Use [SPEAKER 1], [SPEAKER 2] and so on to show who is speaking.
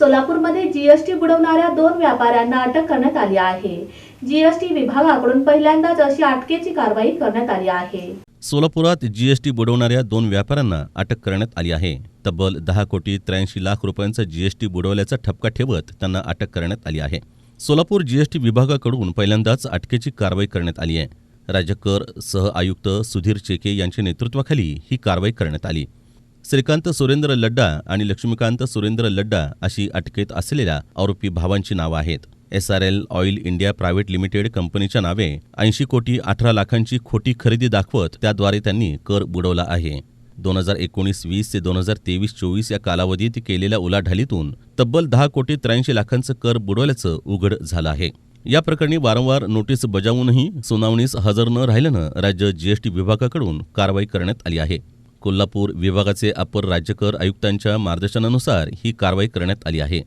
[SPEAKER 1] सोलापूरमध्ये जीएसटी बुडवणाऱ्या दोन व्यापाऱ्यांना अटक करण्यात आली आहे. जीएसटी विभागाकडून पहिल्यांदाच अशी अटकेची कारवाई करण्यात आली आहे.
[SPEAKER 2] सोलापुरात जीएसटी बुडवणाऱ्या दोन व्यापाऱ्यांना अटक करण्यात आली आहे. तब्बल दहा कोटी त्र्याऐंशी लाख रुपयांचा जीएसटी बुडवल्याचा ठपका ठेवत त्यांना अटक करण्यात आली आहे. सोलापूर जीएसटी विभागाकडून पहिल्यांदाच अटकेची कारवाई करण्यात आली आहे. राज्य कर सह आयुक्त सुधीर चेके यांच्या नेतृत्वाखाली ही कारवाई करण्यात आली. श्रीकांत सुरेंद्र लड्डा आणि लक्ष्मीकांत सुरेंद्र लड्डा अशी अटकेत असलेल्या आरोपी भावांची नावं आहेत. S R L oil India private limited कंपनीच्या नावे ऐंशी कोटी अठरा लाखांची खोटी खरेदी दाखवत त्याद्वारे त्यांनी कर बुडवला आहे. दोन हजार एकोणीस वीस ते दोन हजार तेवीस चोवीस या कालावधीत केलेल्या उलाढालीतून तब्बल दहा कोटी त्र्याऐंशी लाखांचं कर बुडवल्याचं उघड झालं आहे. या प्रकरणी वारंवार नोटीस बजावूनही सुनावणीस हजर न राहिल्यानं राज्य जीएसटी विभागाकडून कारवाई करण्यात आली आहे. कोल्हापूर विभागाचे अपर राज्यकर आयुक्तांच्या मार्गदर्शनानुसार ही कारवाई करण्यात आली आहे.